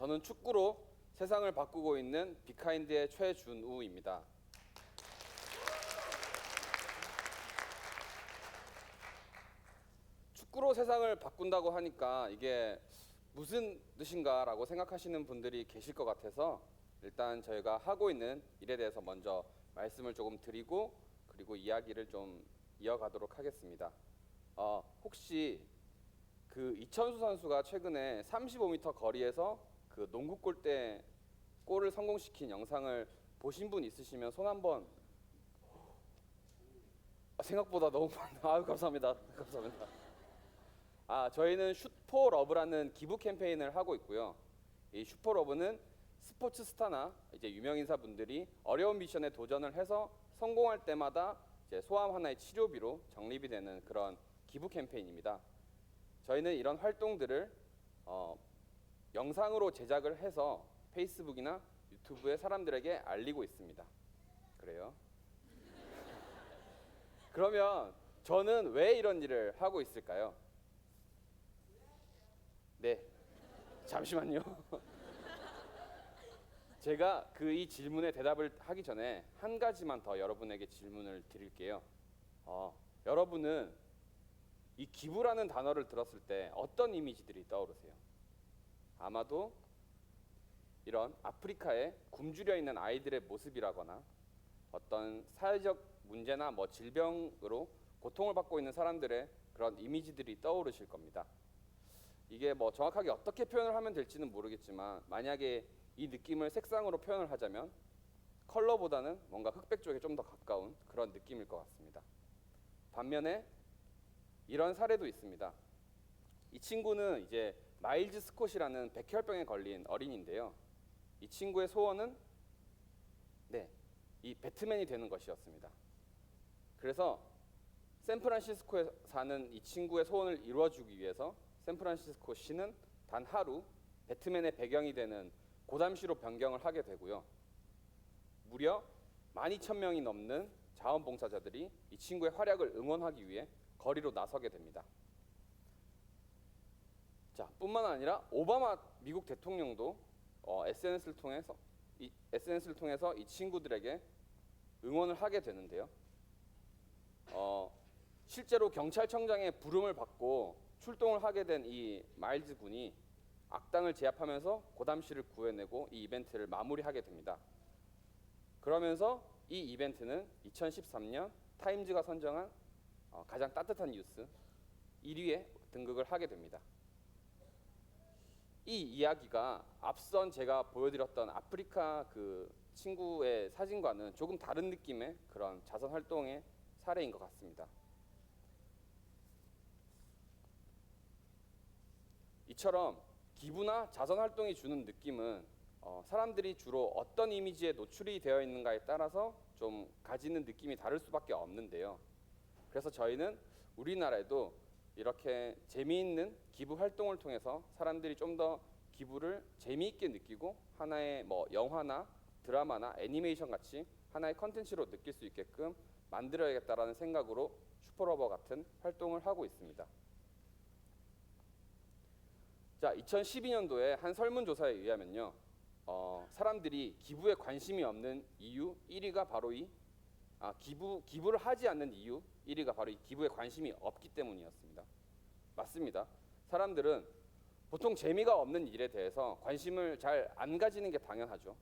저는 축구로 세상을 바꾸고 있는 비카인드의 최준우입니다. 축구로 세상을 바꾼다고 하니까 이게 무슨 뜻인가라고 생각하시는 분들이 계실 것 같아서 일단 저희가 하고 있는 일에 대해서 먼저 말씀을 조금 드리고 그리고 이야기를 좀 이어가도록 하겠습니다. 어, 혹시 그 이천수 선수가 최근에 35m 거리에서 그 농구 골대 골을 성공시킨 영상을 보신 분 있으시면 손 한번 아, 생각보다 너무 많아. 아유 감사합니다. 감사합니다. 아 저희는 슈퍼 러브라는 기부 캠페인을 하고 있고요. 이 슈퍼 러브는 스포츠 스타나 이제 유명 인사분들이 어려운 미션에 도전을 해서 성공할 때마다 이제 소아암 하나의 치료비로 적립이 되는 그런 기부 캠페인입니다. 저희는 이런 활동들을 어, 영상으로 제작을 해서 페이스북이나 유튜브에 사람들에게 알리고 있습니다. 그래요? 그러면 저는 왜 이런 일을 하고 있을까요? 네, 잠시만요. 제가 그 이 질문에 대답을 하기 전에 한 가지만 더 여러분에게 질문을 드릴게요. 어, 여러분은 이 기부라는 단어를 들었을 때 어떤 이미지들이 떠오르세요? 아마도 이런 아프리카에 굶주려 있는 아이들의 모습이라거나 어떤 사회적 문제나 뭐 질병으로 고통을 받고 있는 사람들의 그런 이미지들이 떠오르실 겁니다. 이게 뭐 정확하게 어떻게 표현을 하면 될지는 모르겠지만 만약에 이 느낌을 색상으로 표현을 하자면 컬러보다는 뭔가 흑백 쪽에 좀 더 가까운 그런 느낌일 것 같습니다. 반면에 이런 사례도 있습니다. 이 친구는 이제 마일즈 스콧이라는 백혈병에 걸린 어린인데요. 이 친구의 소원은 네, 이 배트맨이 되는 것이었습니다. 그래서 샌프란시스코에 사는 이 친구의 소원을 이루어주기 위해서 샌프란시스코 시는 단 하루 배트맨의 배경이 되는 고담시로 변경을 하게 되고요. 무려 12,000명이 넘는 자원봉사자들이 이 친구의 활약을 응원하기 위해 거리로 나서게 됩니다. 자, 뿐만 아니라 오바마 미국 대통령도 어, SNS를 통해서 이 SNS를 통해서 이 친구들에게 응원을 하게 되는데요. 어, 실제로 경찰청장의 부름을 받고 출동을 하게 된 이 마일즈 군이 악당을 제압하면서 고담시를 구해내고 이 이벤트를 마무리하게 됩니다. 그러면서 이 이벤트는 2013년 타임즈가 선정한 어, 가장 따뜻한 뉴스 1위에 등극을 하게 됩니다. 이 이야기가 앞선 제가 보여드렸던 아프리카 그 친구의 사진과는 조금 다른 느낌의 그런 자선 활동의 사례인 것 같습니다. 이처럼 기부나 자선 활동이 주는 느낌은 어, 사람들이 주로 어떤 이미지에 노출이 되어 있는가에 따라서 좀 가지는 느낌이 다를 수밖에 없는데요. 그래서 저희는 우리나라에도 이렇게 재미있는 기부 활동을 통해서 사람들이 좀 더 기부를 재미있게 느끼고 하나의 뭐 영화나 드라마나 애니메이션 같이 하나의 컨텐츠로 느낄 수 있게끔 만들어야겠다라는 생각으로 슈퍼러버 같은 활동을 하고 있습니다. 자, 2012년도에 한 설문조사에 의하면요, 어, 사람들이 기부에 관심이 없는 이유 1위가 바로 이 아, 기부 기부를 하지 않는 이유 1위가 바로 이 기부에 관심이 없기 때문이었습니다. 맞습니다. 사람들은 보통 재미가 없는 일에 대해서 관심을 잘 안 가지는 게 당연하죠.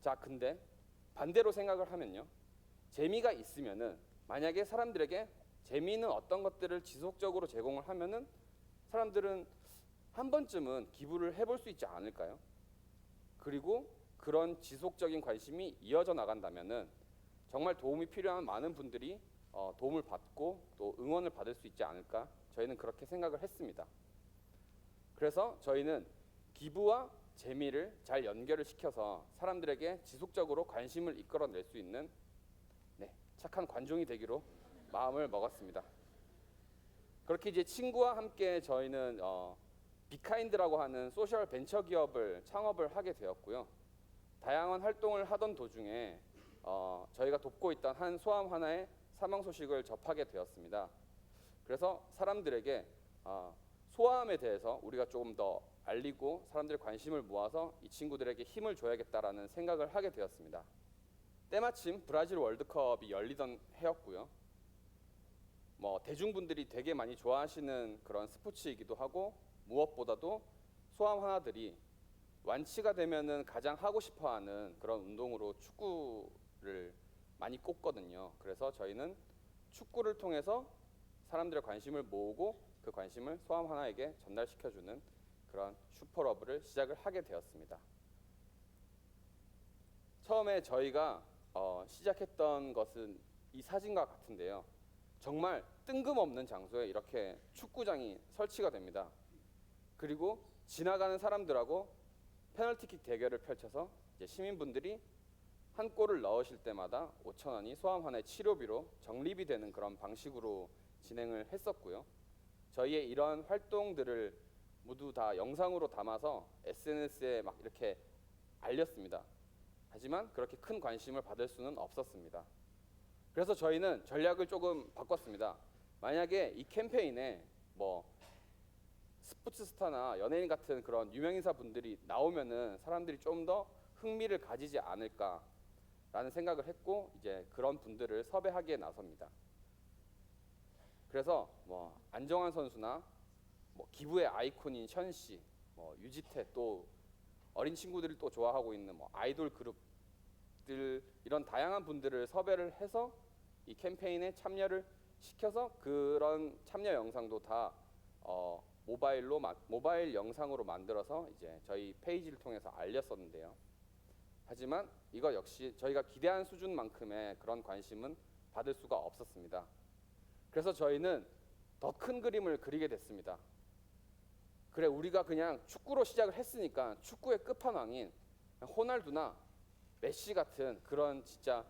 자, 근데 반대로 생각을 하면요. 재미가 있으면은 만약에 사람들에게 재미있는 어떤 것들을 지속적으로 제공을 하면은 사람들은 한 번쯤은 기부를 해볼 수 있지 않을까요? 그리고 그런 지속적인 관심이 이어져 나간다면은 정말 도움이 필요한 많은 분들이 어, 도움을 받고 또 응원을 받을 수 있지 않을까 저희는 그렇게 생각을 했습니다. 그래서 저희는 기부와 재미를 잘 연결을 시켜서 사람들에게 지속적으로 관심을 이끌어낼 수 있는 네, 착한 관종이 되기로 마음을 먹었습니다. 그렇게 이제 친구와 함께 저희는 어, 비카인드라고 하는 소셜 벤처 기업을 창업을 하게 되었고요. 다양한 활동을 하던 도중에 어, 저희가 돕고 있던 한 소암 하나의 사망 소식을 접하게 되었습니다. 그래서 사람들에게 어, 소아암에 대해서 우리가 조금 더 알리고 사람들의 관심을 모아서 이 친구들에게 힘을 줘야겠다라는 생각을 하게 되었습니다. 때마침 브라질 월드컵이 열리던 해였고요. 뭐 대중분들이 되게 많이 좋아하시는 그런 스포츠이기도 하고 무엇보다도 소아암 하나들이 완치가 되면은 가장 하고 싶어하는 그런 운동으로 축구를 많이 꼽거든요. 그래서 저희는 축구를 통해서 사람들의 관심을 모으고 그 관심을 소아암 하나에게 전달시켜주는 그런 슈퍼러브를 시작을 하게 되었습니다. 처음에 저희가 어, 시작했던 것은 이 사진과 같은데요. 정말 뜬금없는 장소에 이렇게 축구장이 설치가 됩니다. 그리고 지나가는 사람들하고 페널티킥 대결을 펼쳐서 시민분들이 한 골을 넣으실 때마다 5천 원이 소아암 하나의 치료비로 적립이 되는 그런 방식으로 진행을 했었고요. 저희의 이런 활동들을 모두 다 영상으로 담아서 SNS에 막 이렇게 알렸습니다. 하지만 그렇게 큰 관심을 받을 수는 없었습니다. 그래서 저희는 전략을 조금 바꿨습니다. 만약에 이 캠페인에 뭐 스포츠 스타나 연예인 같은 그런 유명인사 분들이 나오면은 사람들이 좀 더 흥미를 가지지 않을까 라는 생각을 했고 이제 그런 분들을 섭외하기에 나섭니다. 그래서 뭐 안정환 선수나 뭐 기부의 아이콘인 션 씨, 뭐 유지태 또 어린 친구들이 또 좋아하고 있는 뭐 아이돌 그룹들 이런 다양한 분들을 섭외를 해서 이 캠페인에 참여를 시켜서 그런 참여 영상도 다 어, 모바일로 마- 모바일 영상으로 만들어서 이제 저희 페이지를 통해서 알렸었는데요. 하지만 이거 역시 저희가 기대한 수준만큼의 그런 관심은 받을 수가 없었습니다. 그래서 저희는 더 큰 그림을 그리게 됐습니다. 그래 우리가 그냥 축구로 시작을 했으니까 축구의 끝판왕인 호날두나 메시 같은 그런 진짜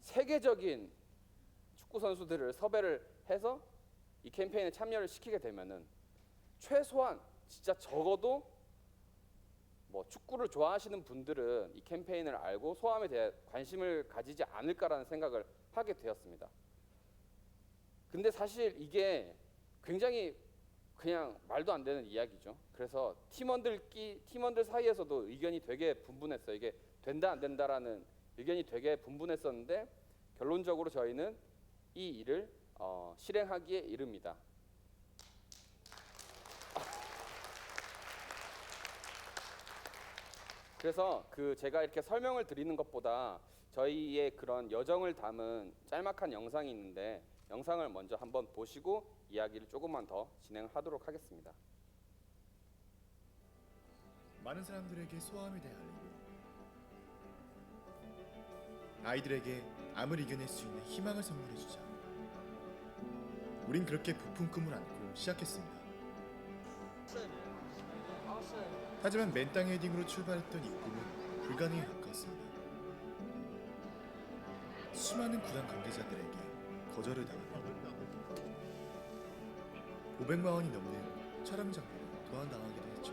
세계적인 축구 선수들을 섭외를 해서 이 캠페인에 참여를 시키게 되면은 최소한 진짜 적어도 뭐 축구를 좋아하시는 분들은 이 캠페인을 알고 소아암에 대해 관심을 가지지 않을까라는 생각을 하게 되었습니다. 근데 사실 이게 굉장히 그냥 말도 안 되는 이야기죠. 그래서 팀원들끼 팀원들 사이에서도 의견이 되게 분분했어요. 이게 된다 안 된다라는 의견이 되게 분분했었는데 결론적으로 저희는 이 일을 어, 실행하기에 이릅니다. 그래서 그 제가 이렇게 설명을 드리는 것보다 저희의 그런 여정을 담은 짤막한 영상이 있는데 영상을 먼저 한번 보시고 이야기를 조금만 더 진행하도록 하겠습니다. 많은 사람들에게 소아암에 대해 알리고 아이들에게 암을 이겨낼 수 있는 희망을 선물해 주자. 우린 그렇게 부푼 꿈을 안고 시작했습니다. 하지만 맨땅 헤딩으로 출발했던 이 꿈은 불가능에 가까웠습니다. 수많은 구단 관계자들에게 거절을 당하고 500만 원이 넘는 촬영 장비를 도난당하기도 했죠.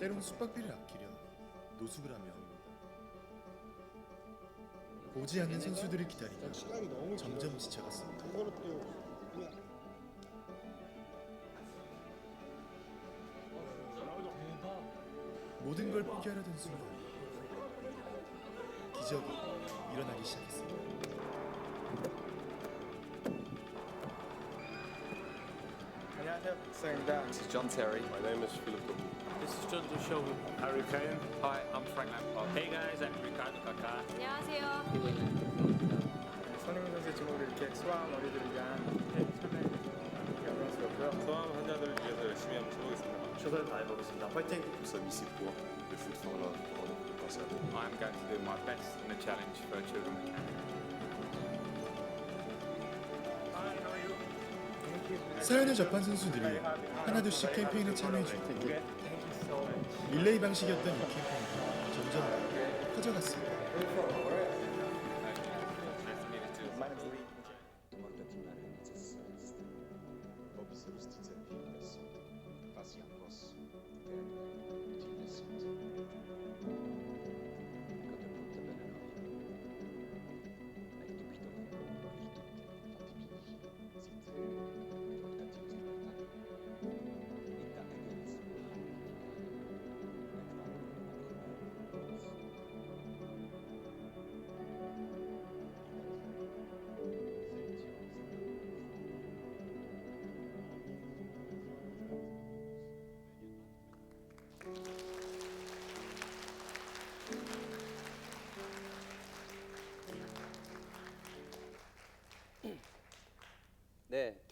때론 숙박비를 아끼려 노숙을 하며 오지 않는 선수들을 기다리며 점점 지쳐갔습니다. 모든 걸 포기하려던 순간 기적이 일어나기 시작했습니다. 안녕하세요, 박상입니다. This is John Terry. My name is Philip. This is John Dushobu. Harry Kane. Hi, I'm Frank Lampard. Hey guys, I'm Ricardo Kaká. 안녕하세요. 손흥민 선수의 제목으로 이렇게 소아암 어린이들을 위한 참여해 주셔서 영광스럽고요. 소아암 환자들을 위해서 열심히 한번 해보겠습니다. 최선을 다해보겠습니다. 화이팅! Ici pour le foot for love, pour pas ça. I'm going to do my best in the challenge for children with cancer. 사연을 접한 선수들이 하나둘씩 캠페인에 참여해 주고 릴레이 방식이었던 이 캠페인이 점점 더 커져갔습니다.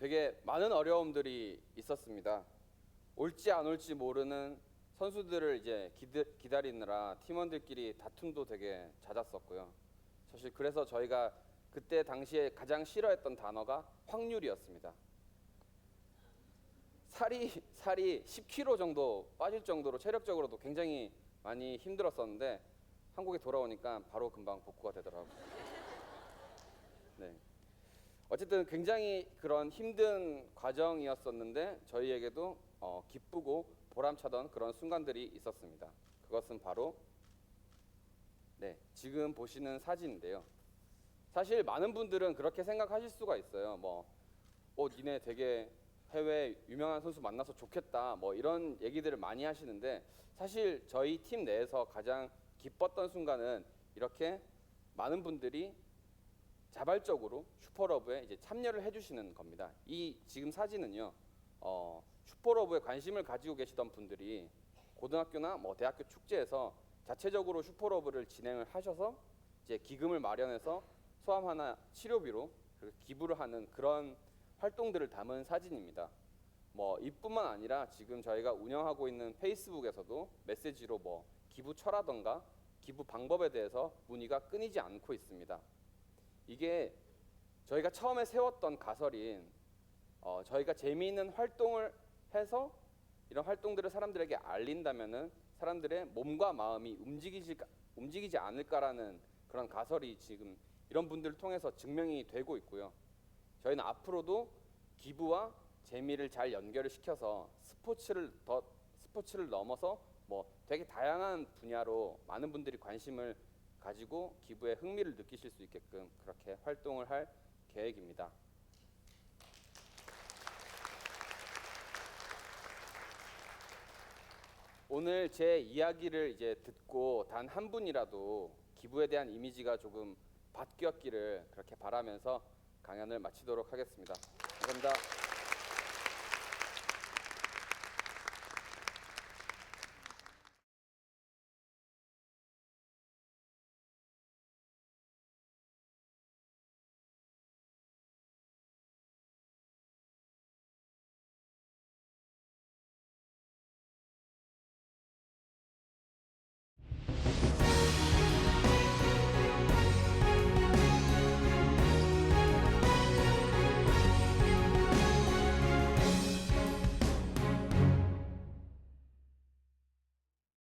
되게 많은 어려움들이 있었습니다. 올지 안 올지 모르는 선수들을 이제 기다리느라 팀원들끼리 다툼도 되게 잦았었고요. 사실 그래서 저희가 그때 당시에 가장 싫어했던 단어가 확률이었습니다. 살이 살이 10kg 정도 빠질 정도로 체력적으로도 굉장히 많이 힘들었었는데 한국에 돌아오니까 바로 금방 복구가 되더라고요. 네. 어쨌든 굉장히 그런 힘든 과정이었었는데 저희에게도 어, 기쁘고 보람차던 그런 순간들이 있었습니다. 그것은 바로 네, 지금 보시는 사진인데요. 사실 많은 분들은 그렇게 생각하실 수가 있어요. 뭐, 어, 니네 되게 해외 유명한 선수 만나서 좋겠다. 뭐 이런 얘기들을 많이 하시는데 사실 저희 팀 내에서 가장 기뻤던 순간은 이렇게 많은 분들이 자발적으로 슈퍼러브에 이제 참여를 해주시는 겁니다. 이 지금 사진은요, 어, 슈퍼러브에 관심을 가지고 계시던 분들이 고등학교나 뭐 대학교 축제에서 자체적으로 슈퍼러브를 진행을 하셔서 이제 기금을 마련해서 소아암 하나 치료비로 그 기부를 하는 그런 활동들을 담은 사진입니다. 뭐 이뿐만 아니라 지금 저희가 운영하고 있는 페이스북에서도 메시지로 뭐 기부처라던가 기부 방법에 대해서 문의가 끊이지 않고 있습니다. 이게 저희가 처음에 세웠던 가설인 어, 저희가 재미있는 활동을 해서 이런 활동들을 사람들에게 알린다면은 사람들의 몸과 마음이 움직이지 움직이지 않을까라는 그런 가설이 지금 이런 분들을 통해서 증명이 되고 있고요. 저희는 앞으로도 기부와 재미를 잘 연결을 시켜서 스포츠를 더 스포츠를 넘어서 뭐 되게 다양한 분야로 많은 분들이 관심을 가지고 기부에 흥미를 느끼실 수 있게끔 그렇게 활동을 할 계획입니다. 오늘 제 이야기를 이제 듣고 단 한 분이라도 기부에 대한 이미지가 조금 바뀌었기를 그렇게 바라면서 강연을 마치도록 하겠습니다. 감사합니다.